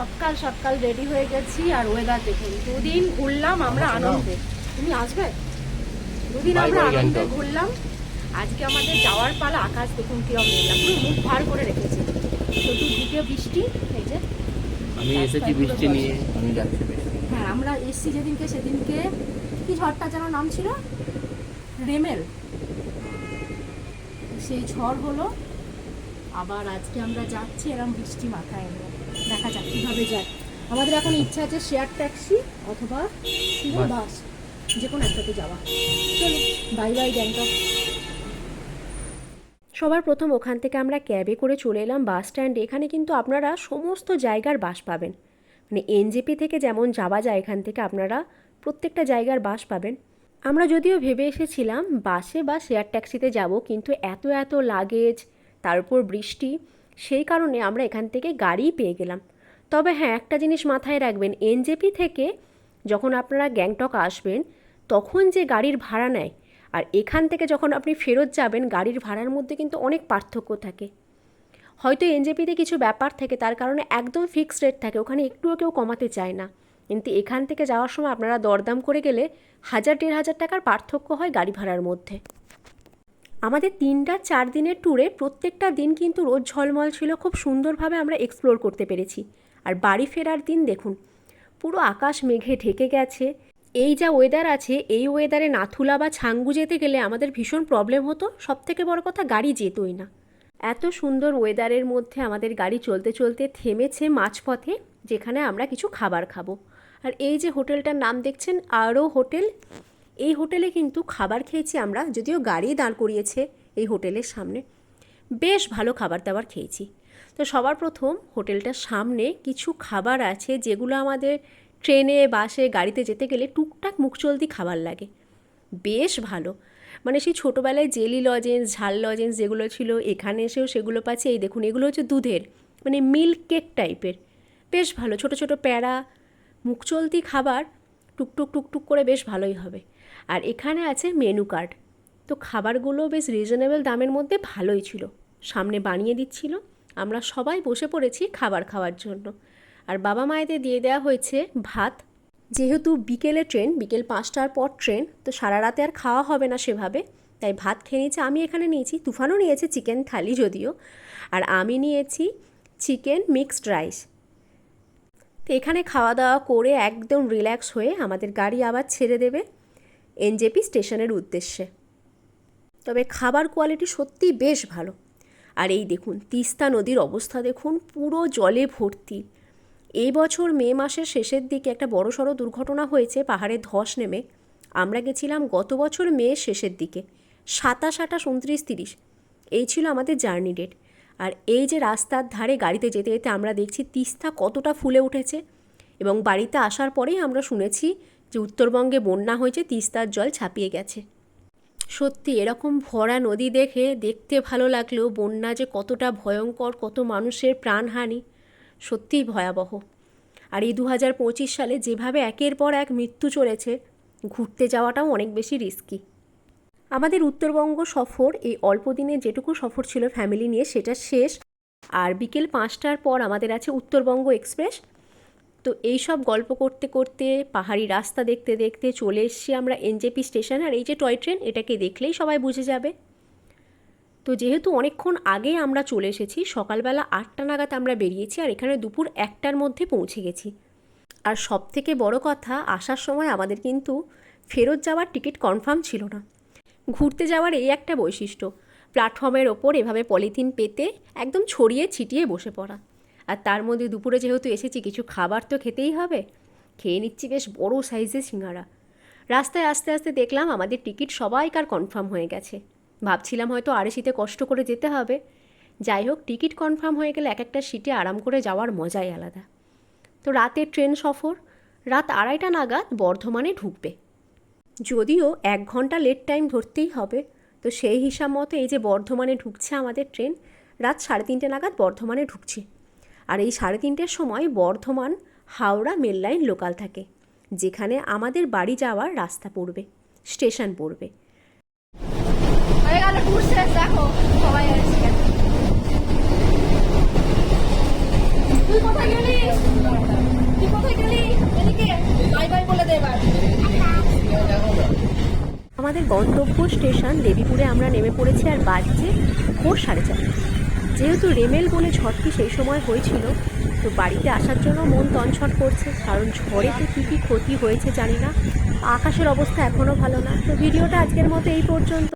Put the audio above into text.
সকাল সকাল রেডি হয়ে গেছি আর ওয়েদার দেখুন দুদিন ঘুরলাম আমরা আনন্দে। তুমি আসবে? দুদিন আমরা আনন্দে ঘুরলাম। আজকে আমাদের যাওয়ার পালা আকাশ দেখুন কিরম মেঘলা পুরো মুখ ভার করে রেখেছে। চতুর্দিকে বৃষ্টি এই যে। আমি এসেছি বৃষ্টি নিয়ে আমি যাচ্ছি হ্যাঁ আমরা এসছি যেদিনকে সেদিনকে। কি ঝড়টা যেন নাম ছিল? রেমেল। সেই ঝড় হলো। আবার আজকে আমরা যাচ্ছি এরকম বৃষ্টি মাথায় এনে দেখা যাক কীভাবে যায়। আমাদের এখন ইচ্ছা আছে শেয়ার ট্যাক্সি অথবা বাস। বাস যে কোনো একটাতে যাওয়া। চলো বাই বাই গ্যাংটক সবার প্রথম ওখান থেকে আমরা ক্যাবে করে চলে এলাম বাস স্ট্যান্ডে। এখানে কিন্তু আপনারা সমস্ত জায়গার বাস পাবেন। মানে এনজেপি থেকে যেমন যাওয়া যায় এখান থেকে আপনারা প্রত্যেকটা জায়গার বাস পাবেন। আমরা যদিও ভেবে এসেছিলাম বাসে বা শেয়ার ট্যাক্সিতে যাব কিন্তু এত এত লাগেজ তার উপর বৃষ্টি সেই কারণে আমরা এখান থেকে গাড়িই পেয়ে গেলাম। তবে হ্যাঁ একটা জিনিস মাথায় রাখবেন, এনজেপি থেকে যখন আপনারা গ্যাংটক আসবেন, তখন যে গাড়ির ভাড়া নেয়, আর এখান থেকে যখন আপনি ফেরত যাবেন, গাড়ির ভাড়ার মধ্যে কিন্তু অনেক পার্থক্য থাকে। হয়তো এনজেপিতে কিছু ব্যাপার থাকে, তার কারণে একদম ফিক্সড রেট থাকে, ওখানে একটুও কেউ কমাতে চায় না। কিন্তু এখান থেকে যাওয়ার সময় আপনারা দরদাম করে গেলে হাজার, দেড় হাজার টাকার পার্থক্য হয় গাড়ি ভাড়ার মধ্যে। আমাদের তিনটা চার দিনের ট্যুরে প্রত্যেকটা দিন কিন্তু রোদ ঝলমল ছিল, খুব সুন্দরভাবে আমরা এক্সপ্লোর করতে পেরেছি। আর বাড়ি ফেরার দিন দেখুন, পুরো আকাশ মেঘে ঢেকে গেছে। এই যা ওয়েদার আছে, এই ওয়েদারে নাথুলা বা ছাঙ্গু যেতে গেলে আমাদের ভীষণ প্রবলেম হতো সব থেকে বড় কথা গাড়ি যেতই না। এত সুন্দর ওয়েদারের মধ্যে আমাদের গাড়ি চলতে চলতে থেমেছে মাঝপথে, যেখানে আমরা কিছু খাবার খাব। আর এই যে হোটেলটার নাম দেখছেন, আরও হোটেল এই হোটেলে কিন্তু খাবার খেয়েছি আমরা, যদিও গাড়ি দাঁড় করিয়েছে এই হোটেলের সামনে। বেশ ভালো খাবার দাবার খেয়েছি। তো সবার প্রথম হোটেলটার সামনে কিছু খাবার আছে যেগুলো আমাদের ট্রেনে, বাসে, গাড়িতে যেতে গেলে টুকটাক মুখ চলতি খাবার লাগে। বেশ ভালো। মানে সেই ছোটোবেলায় জেলি লজেন্স, ঝাল লজেন্স যেগুলো ছিল, এখানে এসেও সেগুলো পাচ্ছি। এই দেখুন, এগুলো হচ্ছে দুধের মানে মিল্ক কেক টাইপের। বেশ ভালো, ছোট ছোট প্যাড়া মুখ চলতি খাবার, টুকটুক টুকটুক করে বেশ ভালোই হবে। আর এখানে আছে মেনু কার্ড তো খাবারগুলো বেশ রিজনেবল দামের মধ্যে ভালোই ছিল। সামনে বানিয়ে দিচ্ছিল। আমরা সবাই বসে পড়েছি খাবার খাওয়ার জন্য। আর বাবা মায়েদের দিয়ে দেওয়া হয়েছে ভাত। যেহেতু বিকেলে ট্রেন, বিকেল পাঁচটার পর ট্রেন, তো সারা রাতে আর খাওয়া হবে না সেভাবে। তাই ভাত খেয়ে নিয়েছি, আমি এখানে নিয়েছি, তুফানও নিয়েছে চিকেন থালি যদিও। আর আমি নিয়েছি চিকেন মিক্সড রাইস তো এখানে খাওয়া দাওয়া করে একদম রিল্যাক্স হয়ে আমাদের গাড়ি আবার ছেড়ে দেবে। এনজেপি স্টেশনের উদ্দেশ্যে। তবে খাবার কোয়ালিটি সত্যিই বেশ ভালো। আর এই দেখুন, তিস্তা নদীর অবস্থা দেখুন, পুরো জলে ভর্তি। এই বছর মে মাসের শেষের দিকে একটা বড়সড় দুর্ঘটনা হয়েছে, পাহাড়ে ধস নেমে। আমরা গেছিলাম গত বছর মে শেষের দিকে, সাতাশ আটাশ উনত্রিশ তিরিশ। এই ছিল আমাদের জার্নি ডেট। আর এই যে রাস্তার ধারে গাড়িতে যেতে যেতে আমরা দেখছি তিস্তা কতটা ফুলে উঠেছে। এবং বাড়িতে আসার পরেই আমরা শুনেছি যে উত্তরবঙ্গে বন্যা হয়েছে, তিস্তার জল ছাপিয়ে গেছে। সত্যি, এরকম ভরা নদী দেখে দেখতে ভালো লাগলেও বন্যা যে কতটা ভয়ঙ্কর, কত মানুষের প্রাণহানি, সত্যিই ভয়াবহ। আর এই দু হাজার পঁচিশ সালে যেভাবে একের পর এক মৃত্যু চলেছে, ঘুরতে যাওয়াটাও অনেক বেশি রিস্কি আমাদের উত্তরবঙ্গ সফর, এই অল্প দিনে যেটুকু সফর ছিল ফ্যামিলি নিয়ে, সেটা শেষ। আর বিকেল পাঁচটার পর আমাদের আছে উত্তরবঙ্গ এক্সপ্রেস। তো এই সব গল্প করতে করতে, পাহাড়ি রাস্তা দেখতে দেখতে চলে এসেছি আমরা এনজেপি স্টেশন, আর এই যে টয় ট্রেন, এটাকে দেখলেই সবাই বুঝে যাবে। তো যেহেতু অনেকক্ষণ আগে আমরা চলে এসেছি, সকালবেলা আটটা নাগাদ আমরা বেরিয়েছি, আর এখানে দুপুর একটার মধ্যে পৌঁছে গেছি। আর সব থেকে বড় কথা, আসার সময় আমাদের কিন্তু ফেরত যাওয়ার টিকিট কনফার্ম ছিল না। ঘুরতে যাওয়ার এই একটা বৈশিষ্ট্য, প্ল্যাটফর্মের ওপর এভাবে পলিথিন পেতে একদম ছড়িয়ে ছিটিয়ে বসে পড়া। আর তার মধ্যে দুপুরে যেহেতু এসেছি, কিছু খাবার তো খেতেই হবে। খেয়ে নিচ্ছি বেশ বড় সাইজের সিঙ্গারা। রাস্তায় আস্তে আস্তে দেখলাম আমাদের টিকিট সবাইকার কনফার্ম হয়ে গেছে। ভাবছিলাম হয়তো আড়িসিতে কষ্ট করে যেতে হবে। যাই হোক, টিকিট কনফার্ম হয়ে গেলে এক একটা সিটে আরাম করে যাওয়ার মজাই আলাদা। তো রাতের ট্রেন সফর, রাত আড়াইটা নাগাদ বর্ধমানে ঢুকবে। যদিও এক ঘণ্টা লেট টাইম ধরতেই হবে, তো সেই হিসাব মতো এই যে বর্ধমানে ঢুকছে আমাদের ট্রেন, রাত সাড়ে তিনটে নাগাদ বর্ধমানে ঢুকছে। আর এই সাড়ে তিনটের সময় Bardhaman Howrah mail line local থাকে যেখানে আমাদের বাড়ি যাওয়ার রাস্তা পড়বে স্টেশন পড়বে। দেখো সবাই তুই কোথায় গেলি? তুই কোথায় গেলি? এদিকে বাই বাই বলে দে এবার। আমাদের গন্তব্য স্টেশন দেবীপুরে আমরা নেমে পড়েছি আর বাজছে ভোর সাড়ে চারটে। যেহেতু রেমেল বলে ঝড়টি সেই সময় হয়েছিল, তো বাড়িতে আসার জন্য মন তনছট করছে। কারণ ঝড়েতে কী কী ক্ষতি হয়েছে জানি না। আকাশের অবস্থা এখনও ভালো না। তো ভিডিওটা আজকের মতো এই পর্যন্ত।